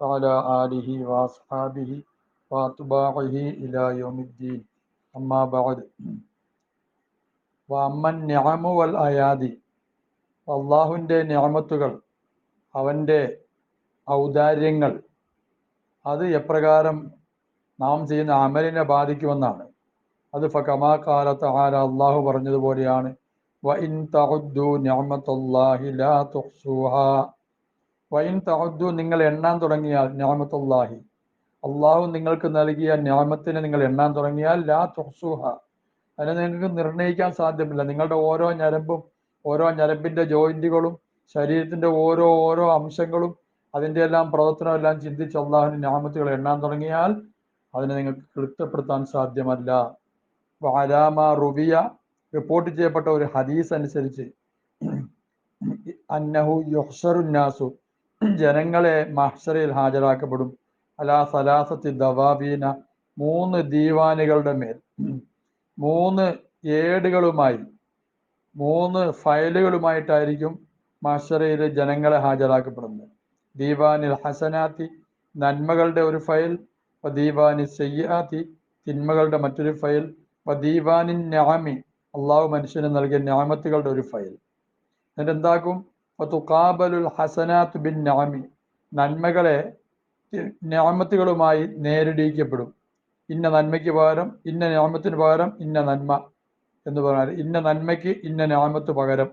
وعلى آله وأصحابه وأتباعه إلى يوم الدين أما بعد وأما النعم والأيادي അള്ളാഹുവിൻ്റെ നിയമത്തുകൾ അവൻ്റെ ഔദാര്യങ്ങൾ അത് എപ്രകാരം നാം ചെയ്യുന്ന അമലിനെ ബാധിക്കുമെന്നാണ് അത് ഫകമാ കാലത്ത് ആല അള്ളാഹു പറഞ്ഞതുപോലെയാണ് വ ഇൻ തഹുദ്ദു നിഅമത്തുല്ലാഹി ലാ തുഹ്സുഹാ വ തഅദ്ദു നിങ്ങൾ എണ്ണാൻ തുടങ്ങിയാൽ നിഅമത്തുല്ലാഹി അള്ളാഹു നിങ്ങൾക്ക് നൽകിയ നിയമത്തിനെ നിങ്ങൾ എണ്ണാൻ തുടങ്ങിയാൽ ലാ തുഹ്സുഹ. അതിനെ നിങ്ങൾക്ക് നിർണയിക്കാൻ സാധ്യമല്ല. നിങ്ങളുടെ ഓരോ ഞരമ്പും ഓരോ ഞരമ്പിന്റെ ജോയിന്റുകളും ശരീരത്തിന്റെ ഓരോ ഓരോ അംശങ്ങളും അതിന്റെ എല്ലാം പ്രവർത്തനം എല്ലാം ചിന്തിച്ച് അള്ളാഹുവിന് ഞാമത്തുകൾ എണ്ണാൻ തുടങ്ങിയാൽ അതിനെ നിങ്ങൾക്ക് കൃത്യപ്പെടുത്താൻ സാധ്യമല്ല. വാലാമ റുബിയ റിപ്പോർട്ട് ചെയ്യപ്പെട്ട ഒരു ഹദീസ് അനുസരിച്ച് അന്നഹു യുഹ്ഷറുന്നാസു ജനങ്ങളെ മഹ്സറയിൽ ഹാജരാക്കപ്പെടും. അലാ സലാസത്തി ദവാബീന മൂന്ന് ദീവാനുകളുടെ മേൽ. മൂന്ന് ഏടുകളുമായി മൂന്ന് ഫയലുകളുമായിട്ടായിരിക്കും മഹ്സറയിലെ ജനങ്ങളെ ഹാജരാക്കപ്പെടുന്നത്. ദീവാനിൽ ഹസനാത്തി നന്മകളുടെ ഒരു ഫയൽ. ദീവാനി സയ്യാത്തി തിന്മകളുടെ മറ്റൊരു ഫയൽ. ദീവാനിൻ ഞാമി അള്ളാഹു മനുഷ്യന് നൽകിയ ഞാമത്തുകളുടെ ഒരു ഫയൽ. എന്നിട്ട് എന്താക്കും? ഹസനാത്ത് ബിൻ നാമി നന്മകളെ ഞാമത്തുകളുമായി നേരിടിക്കപ്പെടും ഇന്ന നന്മയ്ക്ക് പകരം ഇന്ന ഞാമത്തിന് പകരം ഇന്ന നന്മ എന്ന് പറഞ്ഞാൽ ഇന്ന നന്മയ്ക്ക് ഇന്ന ഞാമത്ത് പകരം.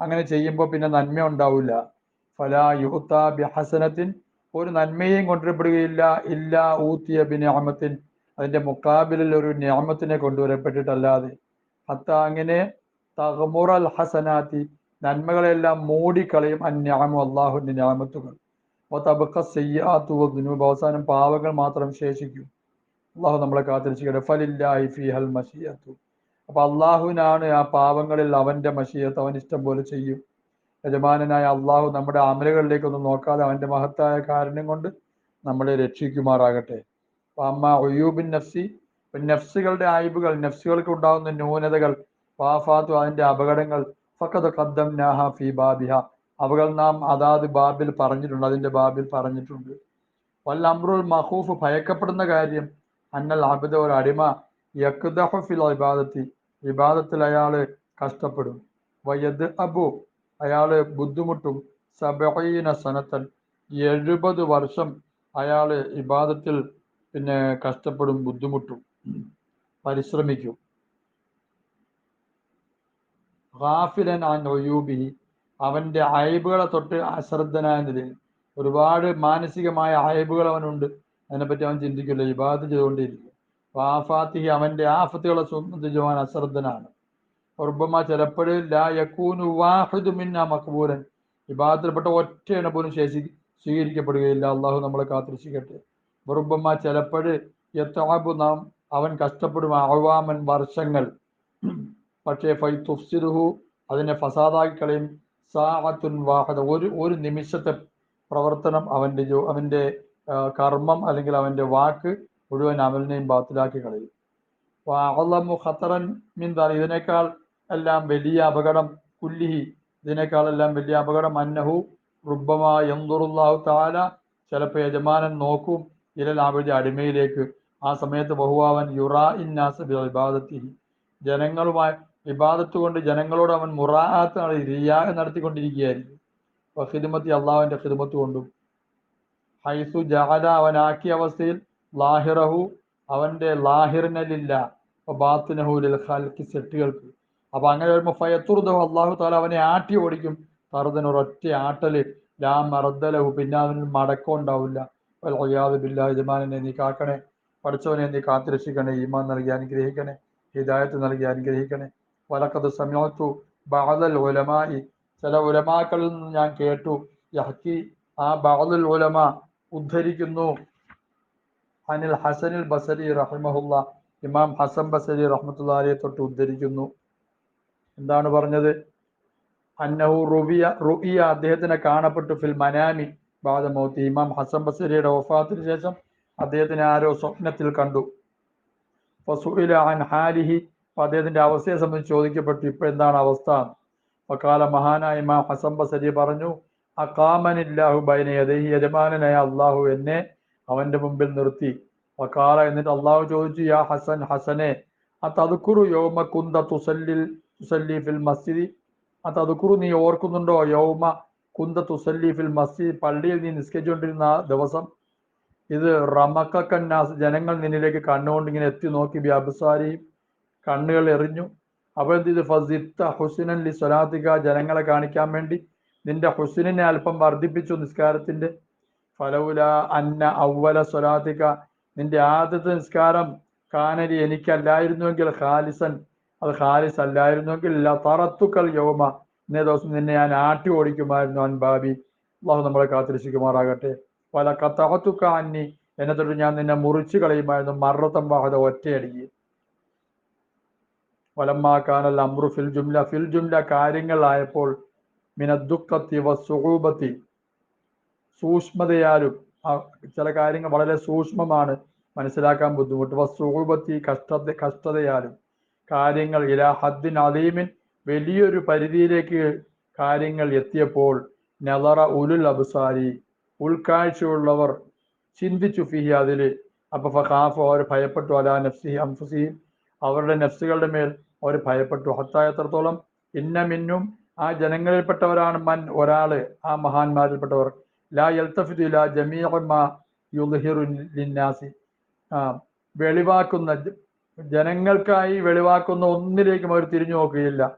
അങ്ങനെ ചെയ്യുമ്പോൾ പിന്നെ നന്മ ഉണ്ടാവില്ല. ഫലാ യുഹത്ത ബിഹസനത്തിൻ. ഒരു നന്മയും കൊണ്ടുവരപ്പെടുകയില്ല. ഇല്ല ഊത്തിയ ബിനാമത്തിൻ. അതിന്റെ മുക്കാബിലിൽ ഒരു ഞാമത്തിനെ കൊണ്ടുവരപ്പെട്ടിട്ടല്ലാതെ. ഹത്ത അങ്ങനെ തഹമുറൽ ഹസനാത്തി. നന്മകളെല്ലാം മൂടിക്കളയും അന്യാമു അള്ളാഹുവിന്റെ ഞാമത്തുകൾ തബക്ക സയ്യാത്തുവ അവസാനം പാവങ്ങൾ മാത്രം ശേഷിക്കും. അള്ളാഹു നമ്മളെ കാത്തിരിച്ചിട്ട് ഫി ഹൽ മഷിയത്തു. അപ്പോൾ അള്ളാഹുവിനാണ് ആ പാവങ്ങളിൽ അവന്റെ മഷിയത്ത് അവൻ ഇഷ്ടം പോലെ ചെയ്യും. യജമാനായ അള്ളാഹു നമ്മുടെ അമലുകളിലേക്കൊന്നും നോക്കാതെ അവന്റെ മഹത്തായ കാരണം കൊണ്ട് നമ്മളെ രക്ഷിക്കുമാറാകട്ടെ. അമ്മ ഒയ്യൂബിൻ നഫ്സി. നഫ്സുകളുടെ ആയിബുകൾ നഫ്സുകൾക്ക് ഉണ്ടാകുന്ന ന്യൂനതകൾ പാഫാത്തു അതിന്റെ അപകടങ്ങൾ ഫക്കത് അവകൾ നാം അതാത് ബാബിൽ പറഞ്ഞിട്ടുണ്ട് അതിന്റെ ബാബിൽ പറഞ്ഞിട്ടുണ്ട്. വല്ല അമ്രുൽ മഹൂഫ് ഭയക്കപ്പെടുന്ന കാര്യം അന്നൽ അബിദ ഒരു അടിമ യക്ദഹു ഫിൽ ഇബാദത്തി അയാൾ കഷ്ടപ്പെടും. വയ്യത് അബു അയാൾ ബുദ്ധിമുട്ടും. സബീന സനത്തൻ എഴുപത് വർഷം അയാൾ ഇബാദത്തിൽ പിന്നെ കഷ്ടപ്പെടും ബുദ്ധിമുട്ടും പരിശ്രമിക്കും. ഹാഫിലൻ ആ നൊയൂബിഹി അവന്റെ അയബുകളെ തൊട്ട് അശ്രദ്ധനായ നിലയിൽ ഒരുപാട് മാനസികമായ അയബുകൾ അവനുണ്ട്. അതിനെപ്പറ്റി അവൻ ചിന്തിക്കില്ല ഇബാദ് ചെയ്തുകൊണ്ടിരിക്കും ആഫാത്തി അവന്റെ ആഫത്തുകളെ സംബന്ധിച്ച് അവൻ അശ്രദ്ധനാണ്. ഉർബമ ചിലപ്പോഴും ലാ യക്കൂനു വാഹിദു ഇബാദത്തിൽപ്പെട്ട ഒറ്റ പോലും ശേഷി സ്വീകരിക്കപ്പെടുകയില്ല. അള്ളാഹു നമ്മളെ കാത്തിരിക്കട്ടെ ഉർബമ ചിലപ്പോഴ് എത്ര നാം അവൻ കഷ്ടപ്പെടും. അവാമൻ വർഷങ്ങൾ പക്ഷേ ഫൈ തുഫ്സിരുഹു അതിനെ ഫസാദാക്കി കളയും. സാഹത്തുൻ വാഹദ. ഒരു ഒരു നിമിഷത്തെ പ്രവർത്തനം അവന്റെ ജോ അവന്റെ കർമ്മം അല്ലെങ്കിൽ അവന്റെ വാക്ക് മുഴുവൻ അമലിനെയും ബാത്തിലാക്കി കളയും. അള്ളമു ഖത്തറൻ മീൻ ഇതിനേക്കാൾ എല്ലാം വലിയ അപകടം കുല്ലിഹി. ഇതിനേക്കാളെല്ലാം വലിയ അപകടം അന്നഹു റുബമ എന്തുറുല്ലാഹു താല ചിലപ്പോൾ യജമാനൻ നോക്കും ഇരൽ അവരുടെ അടിമയിലേക്ക്. ആ സമയത്ത് ബഹുവാവൻ യുറാ ഇന്നാസ് ഇബാദത്തി ജനങ്ങളുമായി ഇബാദത്ത് കൊണ്ട് ജനങ്ങളോട് അവൻ മുറാത്ത് റിയാഹ് നടത്തിക്കൊണ്ടിരിക്കുകയായിരിക്കും അപ്പൊ ഹിദ്മത്തി അള്ളാഹുവിന്റെ ഹിദ്മത്ത് കൊണ്ടും ഹൈസു ജഹദ അവനാക്കിയ അവസ്ഥയിൽ ലാഹിറഹു അവന്റെ ലാഹിറിനലില്ല. സെട്ടുകൾക്ക്. അപ്പൊ അങ്ങനെ വരുമ്പോ ഫയത്തുർദഹു അള്ളാഹു താല അവനെ ആട്ടി ഓടിക്കും. തറുദന് ഒരൊറ്റ ആട്ടൽ. ലാ മറദ്ദലഹു പിന്നെ അവന് മടക്കം ഉണ്ടാവില്ല. ബില്ലാ യജമാനെ നീ കാക്കണേ. പഠിച്ചവനെ നീ കാത്തിരക്ഷിക്കണേ. ഈമാൻ നൽകി അനുഗ്രഹിക്കണേ. ഹിദായത്ത് നൽകി അനുഗ്രഹിക്കണേ. വലക്കത് സമയത്തു ബാദൽ ഉലമായി ചില ഉലമാക്കളിൽ നിന്ന് ഞാൻ കേട്ടു. യഹക്കി ആ ബാദൽ ഉലമ ഉദ്ധരിക്കുന്നു. അനിൽ ഹസനിൽ ബസരി റഹിമഹുല്ല ഇമാം ഹസൻ ബസരി റഹ്മത്തുല്ലാലിയെ തൊട്ട് ഉദ്ധരിക്കുന്നു. എന്താണ് പറഞ്ഞത്? അന്നഹു റുബിയ റുഇയ അദ്ദേഹത്തിനെ കാണപ്പെട്ടു. ഫിൽ മനാമി ബാദമൗത്തി ഇമാം ഹസൻ ബസരിയുടെ വഫാത്തിന് ശേഷം അദ്ദേഹത്തിനെ ആരോ സ്വപ്നത്തിൽ കണ്ടു. ഫസുഇല അൻ ഹാലിഹി അപ്പൊ അദ്ദേഹത്തിന്റെ അവസ്ഥയെ സംബന്ധിച്ച് ചോദിക്കപ്പെട്ടു ഇപ്പൊ എന്താണ് അവസ്ഥ? വക്കാല മഹാനായ മാ ഹസം ബസരി പറഞ്ഞു അക്കാമനില്ലാഹു ബൈന യദൈഹി യജമാനനായ അള്ളാഹു എന്നെ അവന്റെ മുമ്പിൽ നിർത്തി. വക്കാല എന്നിട്ട് അള്ളാഹു ചോദിച്ചു യാ ഹസൻ ഹസനെ ആ തതുക്കുറു യോമ കുന്ത തുസല്ലിൽ തുസല്ലി ഫിൽ മസ്ജിദി. ആ തതുക്കുറു നീ ഓർക്കുന്നുണ്ടോ? യോമ കുന്ത തുസല്ലി ഫിൽ മസ്ജിദ്. പള്ളിയിൽ നീ നിസ്കരിച്ചുകൊണ്ടിരുന്ന ദിവസം ഇത് റമക്കന്നാസ് ജനങ്ങൾ നിന്നിലേക്ക് കണ്ണുകൊണ്ട് ഇങ്ങനെ എത്തി നോക്കി വ്യാപസാരി കണ്ണുകൾ എറിഞ്ഞു. അപ്പോൾ എന്ത് ചെയ്തു? ഫസിത്ത സ്വലാത്തിക ജനങ്ങളെ കാണിക്കാൻ വേണ്ടി നിന്റെ ഹുസിനെ അല്പം വർദ്ധിപ്പിച്ചു നിസ്കാരത്തിന്റെ ഫലവുല അന്ന ഔവല സ്വലാത്തിക. നിന്റെ ആദ്യത്തെ നിസ്കാരം കാനരി എനിക്കല്ലായിരുന്നുവെങ്കിൽ ഖാലിസൻ. അത് ഖാലിസ് അല്ലായിരുന്നുവെങ്കിൽ തറത്തുക്കൽ യോമ. ഇന്നേ ദിവസം നിന്നെ ഞാൻ ആട്ടി ഓടിക്കുമായിരുന്നു അൻബാബി. അള്ളാഹു നമ്മളെ കാത്തിരിശിക്കുമാറാകട്ടെ പല കത്തഹത്തുക്ക അന്നി. എന്നെ തൊട്ട് ഞാൻ നിന്നെ മുറിച്ചു കളയുമായിരുന്നു. മറത്തം വാഹത ഒറ്റയടിക്ക്. വലമ്മാക്കാനൽ അമ്രു ഫിൽ ജുംല. ഫിൽ ജുംല കാര്യങ്ങളായപ്പോൾ മിനദുഃഖത്തി വസുഹൂബത്തി സൂക്ഷ്മതയാലും ചില കാര്യങ്ങൾ വളരെ സൂക്ഷ്മമാണ്. മനസ്സിലാക്കാൻ ബുദ്ധിമുട്ട്. വസുഹൂബത്തി കഷ്ട കഷ്ടതയാലും കാര്യങ്ങൾ ഇലാ ഹദ്ദിൻ അലീമിൻ വലിയൊരു പരിധിയിലേക്ക് കാര്യങ്ങൾ എത്തിയപ്പോൾ നെതറ ഉലുൽ അബ്സാരി ഉൾക്കാഴ്ചയുള്ളവർ ചിന്തിച്ചു ഫിഹി അതിൽ അപ്പൊ ഫഹാഫ് അവർ ഭയപ്പെട്ടു. അലാ നഫ്സി അംഫുസിയും അവരുടെ നെസ്സുകളുടെ മേൽ അവർ ഭയപ്പെട്ടു. ഹത്തായ എത്രത്തോളം? ഇന്ന മിന്നും ആ ജനങ്ങളിൽപ്പെട്ടവരാണ് മൻ ഒരാൾ ആ മഹാന്മാരിൽപ്പെട്ടവർ. ലാ യൽത്തഫിദു ലാ ജമീഅ യുദ്ഹിറു ലിന്നാസി. ആ വെളിവാക്കുന്ന ജനങ്ങൾക്കായി വെളിവാക്കുന്ന ഒന്നിലേക്കും അവർ തിരിഞ്ഞു നോക്കുകയില്ല.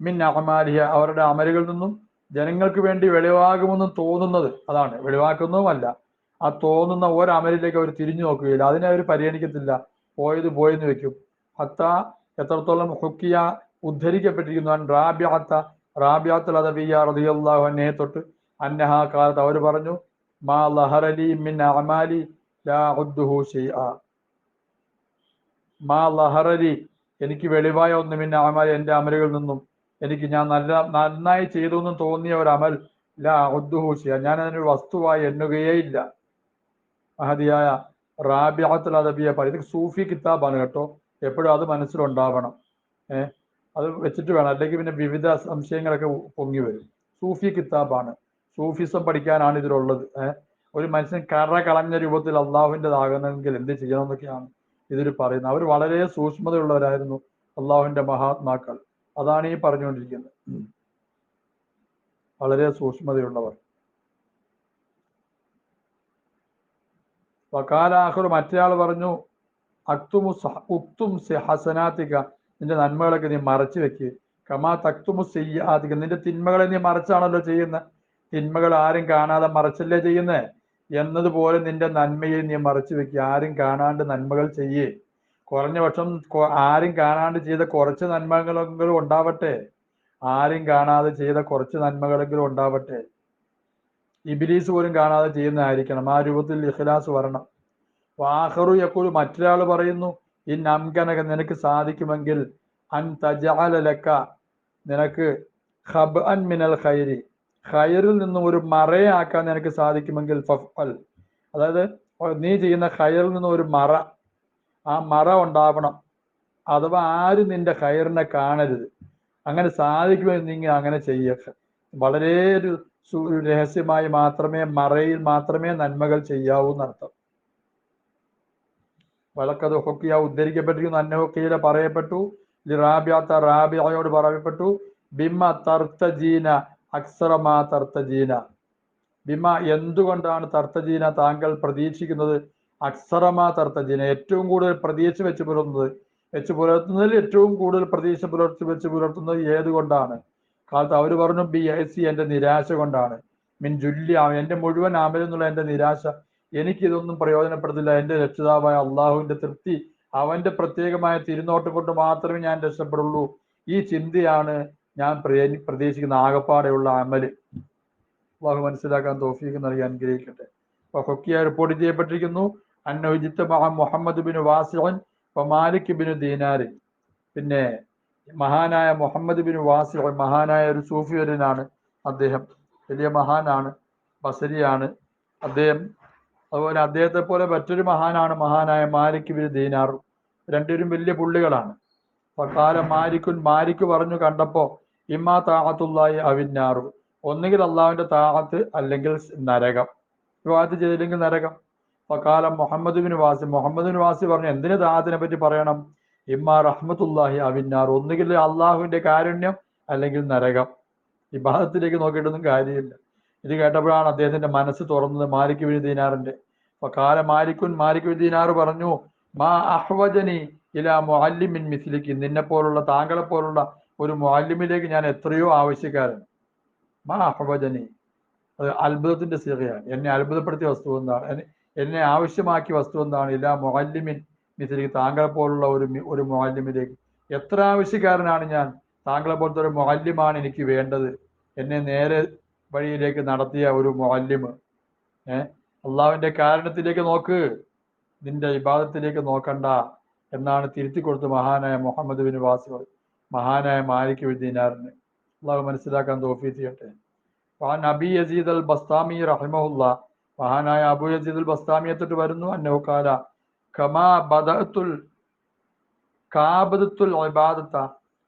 മിൻ അഹമാലിയ അവരുടെ അമലുകളിൽ നിന്നും ജനങ്ങൾക്ക് വേണ്ടി വെളിവാകുമെന്നും തോന്നുന്നത് അതാണ്. വെളിവാക്കുന്നതുമല്ല. ആ തോന്നുന്ന ഒരമലിലേക്ക് അവർ തിരിഞ്ഞു നോക്കുകയില്ല. അതിനെ അവർ പരിഗണിക്കത്തില്ല. പോയത് പോയെന്ന് വെക്കും. ഹത്ത എത്രത്തോളം ഹുക്കിയ ഉദ്ധരിക്കപ്പെട്ടിരിക്കുന്നു. റാബിയാത്ത റാബിയാത്തുൽ അദബിയ റളിയല്ലാഹു അൻഹയെ തൊട്ട് അന്നഹാ കാലത്ത് അവർ പറഞ്ഞു മാ ലഹറലി മിൻ അമാലി ലാ ഉദ്ദുഹു മാ ലഹറലി എനിക്ക് വെളിവായ ഒന്ന് മിൻ അമാലി എന്റെ അമലുകളിൽ നിന്നും എനിക്ക് ഞാൻ നല്ല നന്നായി ചെയ്തു എന്ന് തോന്നിയ ഒരു അമൽ ലാ ഉദ്ദുഹു ഷൈആ ഞാൻ അതിനൊരു വസ്തുവായി എണ്ണുകയേ ഇല്ല. മഹതിയായ റാബിഅത്തുൽ അദബിയ പറയും ഇത് സൂഫി കിതാബാണ് കേട്ടോ. എപ്പോഴും അത് മനസ്സിലുണ്ടാവണം. ഏഹ് അത് വെച്ചിട്ട് വേണം. അല്ലെങ്കിൽ പിന്നെ വിവിധ സംശയങ്ങളൊക്കെ പൊങ്ങി വരും. സൂഫി കിതാബാണ്. സൂഫിസം പഠിക്കാനാണ് ഇതിലുള്ളത്. ഏഹ് ഒരു മനുഷ്യൻ കറ കളഞ്ഞ രൂപത്തിൽ അള്ളാഹുവിന്റെതാകണമെങ്കിൽ എന്ത് ചെയ്യണം എന്നൊക്കെയാണ് ഇതിൽ പറയുന്നത്. അവർ വളരെ സൂക്ഷ്മതയുള്ളവരായിരുന്നു അള്ളാഹുവിന്റെ മഹാത്മാക്കൾ. അതാണ് ഈ പറഞ്ഞുകൊണ്ടിരിക്കുന്നത്. വളരെ സൂക്ഷ്മതയുള്ളവർ. വക്കാലാഹുർ മറ്റേയാൾ പറഞ്ഞു അക്തുമു ഉക്തും സി ഹസനാത്തിക നിന്റെ നന്മകളൊക്കെ നീ മറച്ചു വെക്ക്. കമാ തക്തുമു ചെയ്യാതിക നിന്റെ തിന്മകളെ നീ മറച്ചാണല്ലോ ചെയ്യുന്നത് തിന്മകൾ ആരും കാണാതെ മറച്ചല്ലേ ചെയ്യുന്നേ? എന്നതുപോലെ നിന്റെ നന്മയെ നീ മറച്ചു വെക്കുക ആരും കാണാണ്ട് നന്മകൾ ചെയ്യേ. കുറഞ്ഞ പക്ഷം ആരും കാണാണ്ട് ചെയ്ത കുറച്ച് നന്മകളെങ്കിലും ഉണ്ടാവട്ടെ. ആരും കാണാതെ ചെയ്ത കുറച്ച് നന്മകളെങ്കിലും ഉണ്ടാവട്ടെ. ഇബിലീസ് പോലും കാണാതെ ചെയ്യുന്നതായിരിക്കണം. ആ രൂപത്തിൽ ഇഖ്ലാസ് വരണം. വാഹറു യക്കൂൽ മറ്റൊരാൾ പറയുന്നു ഇൻ നംകനക നിനക്ക് സാധിക്കുമെങ്കിൽ അൻ തജാലലക്ക നിനക്ക് ഹബ് അൻ മിനൽ ഖൈരി ഖൈറിൽ നിന്നും ഒരു മറയാക്കാൻ നിനക്ക് സാധിക്കുമെങ്കിൽ ഫഫൽ അതായത് നീ ചെയ്യുന്ന ഖൈറിൽ നിന്നും ഒരു മറ ആ മറ ഉണ്ടാവണം. അഥവാ ആരും നിന്റെ ഖൈറിനെ കാണരുത്. അങ്ങനെ സാധിക്കുമെങ്കിൽ നീ അങ്ങനെ ചെയ്യുക വളരെ ഒരു രഹസ്യമായി മാത്രമേ മറയിൽ മാത്രമേ നന്മകൾ ചെയ്യാവൂ എന്നർത്ഥം. വലക്കത് ഹൊക്കിയ ഉദ്ധരിക്കപ്പെട്ടിരിക്കുന്നു. അന്നഹൊക്കിയിലെ പറയപ്പെട്ടു. റാബിയാത്ത റാബിയയോട് പറയപ്പെട്ടു. ബിമ തർത്തജീന അക്സറമാ തർത്തജീന. ബിമ എന്തുകൊണ്ടാണ് തർത്തജീന താങ്കൾ പ്രതീക്ഷിക്കുന്നത്? അക്സറമാ തർത്തജീന. ഏറ്റവും കൂടുതൽ പ്രതീക്ഷ വെച്ച് പുലർത്തുന്നത് വെച്ച് പുലർത്തുന്നതിൽ ഏറ്റവും കൂടുതൽ പ്രതീക്ഷ പുലർത്തി വെച്ച് പുലർത്തുന്നത് ഏതുകൊണ്ടാണ്? കാലത്ത് അവർ പറഞ്ഞു ബി ഐ സി എന്റെ നിരാശ കൊണ്ടാണ്. മിൻ ജുല്യ എന്റെ മുഴുവൻ ആമലെന്നുള്ള എന്റെ നിരാശ. എനിക്കിതൊന്നും പ്രയോജനപ്പെടുത്തില്ല. എന്റെ രക്ഷിതാവായ അള്ളാഹുവിന്റെ തൃപ്തി അവന്റെ പ്രത്യേകമായ തിരുനോട്ടം കൊണ്ട് മാത്രമേ ഞാൻ രക്ഷപ്പെടുള്ളൂ. ഈ ചിന്തയാണ് ഞാൻ പ്രേ- പ്രതീക്ഷിക്കുന്ന ആകപ്പാടെയുള്ള അമൽ. അള്ളാഹു മനസ്സിലാക്കാൻ തോഫീക്ക് നൽകി അനുഗ്രഹിക്കട്ടെ. അപ്പൊ ഹൊക്കിയ റിപ്പോർട്ട് ചെയ്യപ്പെട്ടിരിക്കുന്നു. അന്നോജിത്ത് മുഹമ്മദ് ബിൻ വാസിൻ മാലിക് ബിൻ ദീനാരി പിന്നെ മഹാനായ മുഹമ്മദ് ബിൻ വാസി മഹാനായ ഒരു സൂഫിവരനാണ് അദ്ദേഹം. വലിയ മഹാനാണ് ബസരിയാണ് അദ്ദേഹം. അതുപോലെ അദ്ദേഹത്തെ പോലെ മറ്റൊരു മഹാനാണ് മഹാനായ മാലിക് ബിൻ ദീനാർ. രണ്ടുപേരും വലിയ പുള്ളികളാണ്. ഫക്കാല മാലിക്കുൻ മാലിക്ക് പറഞ്ഞു കണ്ടപ്പോ ഇമ്മാ താഹത്തുള്ളായി അവിന്നാറു. ഒന്നുകിൽ അള്ളാഹുവിന്റെ താഹത്ത് അല്ലെങ്കിൽ നരകം. വിവാഹത്ത് ചെയ്തില്ലെങ്കിൽ നരകം. പക്കാല മുഹമ്മദ് ബിൻ വാസി മുഹമ്മദ് ബിൻ വാസി പറഞ്ഞു എന്തിനു താഹത്തിനെ പറ്റി പറയണം? ഇമ്മാ റഹ്മത്തുല്ലാഹി അവിന്നാർ ഒന്നുകിൽ അള്ളാഹുവിന്റെ കാരുണ്യം അല്ലെങ്കിൽ നരകം. ഈ ഭാഗത്തിലേക്ക് നോക്കിയിട്ടൊന്നും കാര്യമില്ല. ഇത് കേട്ടപ്പോഴാണ് അദ്ദേഹത്തിന്റെ മനസ്സ് തുറന്നത് മാലിക് ബിൻ അപ്പൊ കാല മാലിക്കുൻ മാലിക് ബിൻ ദീനാർ പറഞ്ഞു മാ അഹ്വജനി ഇല മുഅല്ലിമിൻ മിസ്ലിക്ക് നിന്നെ പോലുള്ള താങ്കളെ പോലുള്ള ഒരു മുഅല്ലിമിലേക്ക് ഞാൻ എത്രയോ ആവശ്യക്കാരൻ മാ അഹ്വജനി. അത് അത്ഭുതത്തിന്റെ സീറയാണ്. എന്നെ അത്ഭുതപ്പെടുത്തിയ വസ്തു എന്താണ്? എന്നെ ആവശ്യമാക്കിയ വസ്തു എന്താണ്? ഇല മുഅല്ലിമിൻ മിസ്ലിക്ക് താങ്കളെ പോലുള്ള ഒരു ഒരു മുഅല്ലിമിലേക്ക് എത്ര ആവശ്യക്കാരനാണ് ഞാൻ? താങ്കളെ പോലത്തെ ഒരു മുഅല്ലിമാണ് എനിക്ക് വേണ്ടത്. എന്നെ നേരെ വഴിയിലേക്ക് നടത്തിയ ഒരു മാലിന്യം. ഏഹ് അള്ളാവിന്റെ കാരണത്തിലേക്ക് നോക്ക്. നിന്റെ ഇബാദത്തിലേക്ക് നോക്കണ്ട എന്നാണ് തിരുത്തി കൊടുത്ത് മഹാനായ മുഹമ്മദ് ബിൻ വാസിർ മഹാനായ മാലിക് ബിൻ ദീനാറിന്. അള്ളാഹു മനസ്സിലാക്കാൻ തോഫി ചെയ്യട്ടെ. വാൻ അബി യസീദ് അൽ ബസ്താമി റഹിമഹുല്ല മഹാനായ അബു യസീദ് അൽ ബസ്താമിയെ തൊട്ട് വരുന്നു. അന്നഹുക്കാല കമാ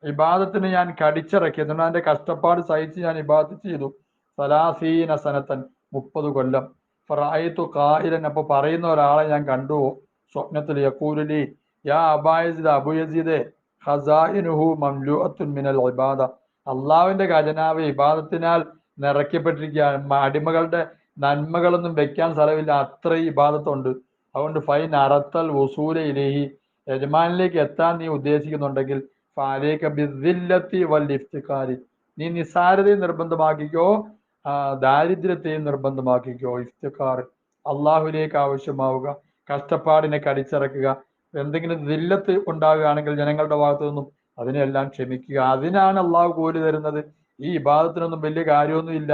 ഇബാദത്തിന് ഞാൻ കടിച്ചിറക്കി. എന്നാൽ എന്റെ കഷ്ടപ്പാട് സഹിച്ച് ഞാൻ ഇബാദത്ത് ചെയ്തു? സലാസീന സനത്തൻ മുപ്പത് കൊല്ലം. ഫറായിത്തു കായിരൻ അപ്പൊ പറയുന്ന ഒരാളെ ഞാൻ കണ്ടു. സ്വപ്നത്തിൽ യക്കൂലി യാ അബായസിദ് അബുയസിദേ യസീദെ ഖസാഇനുഹു മംലൂഅത്തുൻ മിനൽ ഇബാദ. അള്ളാവിന്റെ ഖജനാവ് ഇബാദത്തിനാൽ നിറയ്ക്കപ്പെട്ടിരിക്കുകയാണ്. അടിമകളുടെ നന്മകളൊന്നും വെക്കാൻ സ്ഥലമില്ല. അത്രയും ഇബാദത്തുണ്ട്. അതുകൊണ്ട് ഫൈൻ അറത്തൽ വസൂല ഇലേഹി. യജമാനിലേക്ക് എത്താൻ നീ ഉദ്ദേശിക്കുന്നുണ്ടെങ്കിൽ ഫാലേക്ക വൽ നീ നിസ്സാരതയും നിർബന്ധമാക്കിക്കോ ദാരിദ്ര്യത്തെയും നിർബന്ധമാക്കിക്കോ. ഇഫ്തിഖാർ അള്ളാഹുലേക്ക് ആവശ്യമാവുക കഷ്ടപ്പാടിനെ കടിച്ചിറക്കുക എന്തെങ്കിലും ദില്ലത്ത് ഉണ്ടാവുകയാണെങ്കിൽ ജനങ്ങളുടെ ഭാഗത്തു നിന്നും അതിനെല്ലാം ക്ഷമിക്കുക. അതിനാണ് അള്ളാഹു കൂലി തരുന്നത്. ഈ ഇബാദത്തിനൊന്നും വലിയ കാര്യമൊന്നുമില്ല.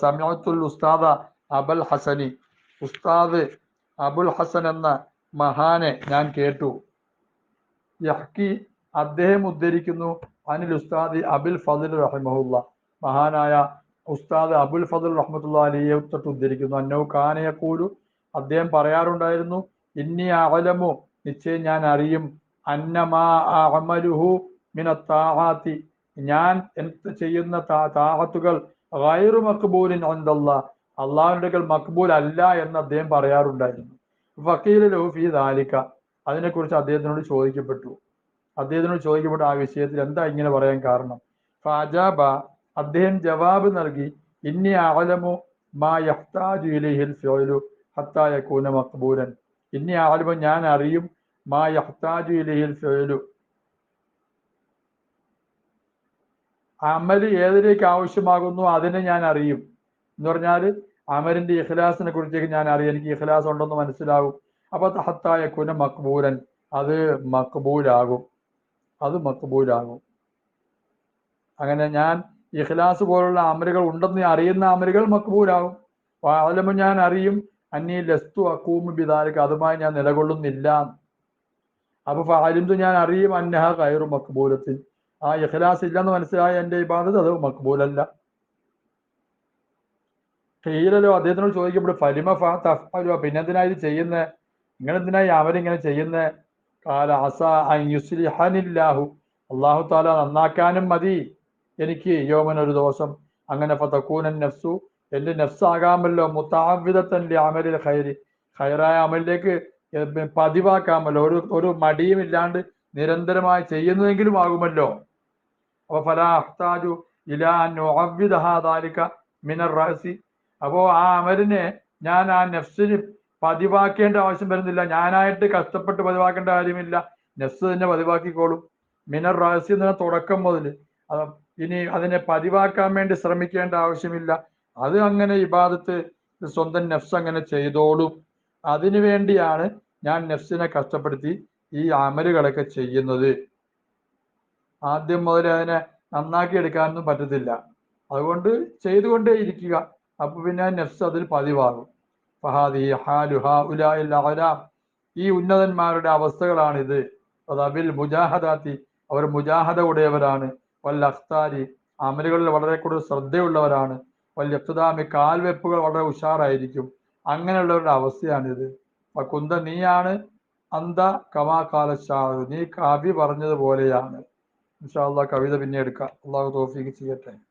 സമയത്തുൽ ഉസ്താദ അബൽ ഹസനി. ഉസ്താദ് അബുൽ ഹസൻ എന്ന മഹാനെ ഞാൻ കേട്ടു. യഹ്കി അദ്ദേഹം ഉദ്ധരിക്കുന്നു അനിൽ ഉസ്താദ് അബുൽ ഫസൽ റഹ്മുല്ല മഹാനായ ഉസ്താദ് അബുൽ ഫസൽ റഹ്മത്തുള്ള അലിയെ തൊട്ട് ഉദ്ധരിക്കുന്നു. അന്നോ കാനയക്കൂലു അദ്ദേഹം പറയാറുണ്ടായിരുന്നു ഇന്നി അകലമു നിശ്ചയം ഞാൻ അറിയും. അന്നമാ അമലുഹു മിന ഞാൻ എന്ത് ചെയ്യുന്ന താഹത്തുകൾ ഗൈറു മക്ബൂലിൻ അന്തല്ല അള്ളാഹുന്റെ മക്ബൂൽ അല്ല എന്ന് അദ്ദേഹം പറയാറുണ്ടായിരുന്നു. ഫക്കീൽ ലഹുഫി ദാലിക്ക അതിനെക്കുറിച്ച് അദ്ദേഹത്തിനോട് ചോദിക്കപ്പെട്ടു. അദ്ദേഹത്തിനോട് ചോദിക്കപ്പെട്ട ആ വിഷയത്തിൽ എന്താ ഇങ്ങനെ പറയാൻ കാരണം? ഫാജാബ അദ്ദേഹം ജവാബ് നൽകി ഇന്നി അലമു മാ യഹ്താജു ഇലൈഹിൽ ഫിഅലു ഹത്താ യകൂന മഖ്ബൂലൻ ഇന്നി ഞാൻ അറിയും മാ യഹ്താജു ഇലൈഹിൽ ഫിഅലു അമൽ ഏതിലേക്ക് ആവശ്യമാകുന്നു അതിനെ ഞാൻ അറിയും. എന്ന് പറഞ്ഞാൽ അമലിന്റെ ഇഖ്ലാസിനെ കുറിച്ചേക്ക് ഞാൻ അറിയാം. എനിക്ക് ഇഖ്ലാസ് ഉണ്ടെന്ന് മനസ്സിലാവും അപ്പൊ തഹത്തായ കുന മക്ബൂലൻ. അത് മക്ബൂലാകും. അത് മക്ബൂലാകും. അങ്ങനെ ഞാൻ ഇഖ്ലാസ് പോലുള്ള അമലുകൾ ഉണ്ടെന്ന് അറിയുന്ന അമലുകൾ മക്ബൂലാകും. അതിലുമ്പോൾ ഞാൻ അറിയും അന്നി ലസ്തു അക്കൂമി ബിദാലിക്ക് അതുമായി ഞാൻ നിലകൊള്ളുന്നില്ല. അപ്പൊ ഫാലിന്തു ഞാൻ അറിയും അന്നഹ കയറും മക്ബൂലത്തിൽ ആ ഇഖ്ലാസ് ഇല്ലെന്ന് മനസ്സിലായ എന്റെ ഇബാദത്ത് അത് മക്ബൂലല്ല. കീലല്ലോ അദ്ദേഹത്തിനോട് ചോദിക്കപ്പെടും ഫലിമ ഫാ തഫ്അലു പിന്നെ എന്തിനാ ഇത് ചെയ്യുന്നത് നിങ്ങൾ എന്തിനാ അവരിങ്ങനെ ചെയ്യുന്നത് അള്ളാഹു താല നന്നാക്കാനും മതി. എനിക്ക് യോമൻ ഒരു ദിവസം. അങ്ങനെ ഫതക്കൂനൻ നഫ്സു. എന്റെ നഫ്സാകാമല്ലോ. മുത്താവിദത്തൻ അമലിൽ ഖൈരി. ഖൈറായ അമലിലേക്ക് പതിവാക്കാമല്ലോ. ഒരു ഒരു മടിയും ഇല്ലാണ്ട് നിരന്തരമായി ചെയ്യുന്നതെങ്കിലും ആകുമല്ലോ. അപ്പൊ ഫലാഹ്താജു ഇലാ നുഅവ്വിദഹാദാലിക മിനർ റഅസി. അപ്പോ ആ അമലിനെ ഞാൻ ആ നെഫ്സിന് പതിവാക്കേണ്ട ആവശ്യം വരുന്നില്ല. ഞാനായിട്ട് കഷ്ടപ്പെട്ട് പതിവാക്കേണ്ട കാര്യമില്ല. നെഫ്സ് തന്നെ പതിവാക്കിക്കോളും. മിനർ റഹസ്യം എന്ന തുടക്കം മുതൽ. ഇനി അതിനെ പതിവാക്കാൻ വേണ്ടി ശ്രമിക്കേണ്ട ആവശ്യമില്ല. അത് അങ്ങനെ ഇബാദത്ത് സ്വന്തം നെഫ്സ് അങ്ങനെ ചെയ്തോളും. അതിനു വേണ്ടിയാണ് ഞാൻ നെഫ്സിനെ കഷ്ടപ്പെടുത്തി ഈ അമലുകളൊക്കെ ചെയ്യുന്നത്. ആദ്യം മുതൽ അതിനെ നന്നാക്കി എടുക്കാനൊന്നും പറ്റത്തില്ല. അതുകൊണ്ട് ചെയ്തുകൊണ്ടേ ഇരിക്കുക അപ്പൊ പിന്നെ നെഫ്സ് അതിൽ പതിവാകും. ഫഹാദി ഈ ഉന്നതന്മാരുടെ അവസ്ഥകളാണിത്. അതാബിൽ മുജാഹദാത്തി. അവർ മുജാഹദ ഉടയവരാണ്. വല്ല അഖ്താരി അമലുകളിൽ വളരെ കൂടുതൽ ശ്രദ്ധയുള്ളവരാണ്. വല്ല ഇഖ്താമി കാൽവെപ്പുകൾ വളരെ ഉഷാറായിരിക്കും. അങ്ങനെയുള്ളവരുടെ അവസ്ഥയാണിത്. കുന്ത നീയാണ്. അന്ത കമാ കാല നീ കവി പറഞ്ഞതുപോലെയാണ്. ഇൻഷാ കവിത പിന്നെ എടുക്കാം. അള്ളാഹു തോഫീക്ക് ചെയ്യട്ടെ.